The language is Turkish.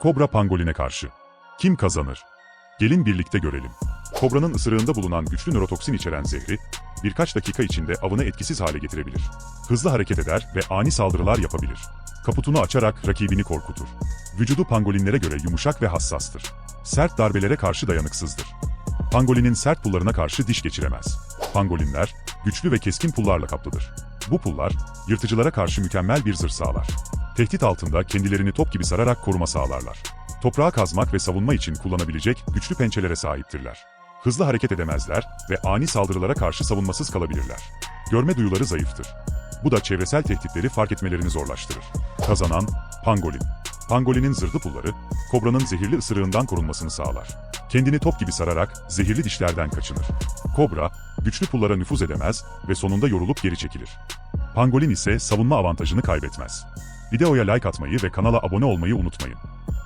Kobra pangoline karşı. Kim kazanır? Gelin birlikte görelim. Kobranın ısırığında bulunan güçlü nörotoksin içeren zehri, birkaç dakika içinde avını etkisiz hale getirebilir. Hızlı hareket eder ve ani saldırılar yapabilir. Kaputunu açarak rakibini korkutur. Vücudu pangolinlere göre yumuşak ve hassastır. Sert darbelere karşı dayanıksızdır. Pangolinin sert pullarına karşı diş geçiremez. Pangolinler, güçlü ve keskin pullarla kaplıdır. Bu pullar, yırtıcılara karşı mükemmel bir zırh sağlar. Tehdit altında kendilerini top gibi sararak koruma sağlarlar. Toprağı kazmak ve savunma için kullanabilecek güçlü pençelere sahiptirler. Hızlı hareket edemezler ve ani saldırılara karşı savunmasız kalabilirler. Görme duyuları zayıftır. Bu da çevresel tehditleri fark etmelerini zorlaştırır. Kazanan, pangolin. Pangolinin zırhlı pulları, kobranın zehirli ısırığından korunmasını sağlar. Kendini top gibi sararak zehirli dişlerden kaçınır. Kobra, güçlü pullara nüfuz edemez ve sonunda yorulup geri çekilir. Pangolin ise savunma avantajını kaybetmez. Videoya like atmayı ve kanala abone olmayı unutmayın.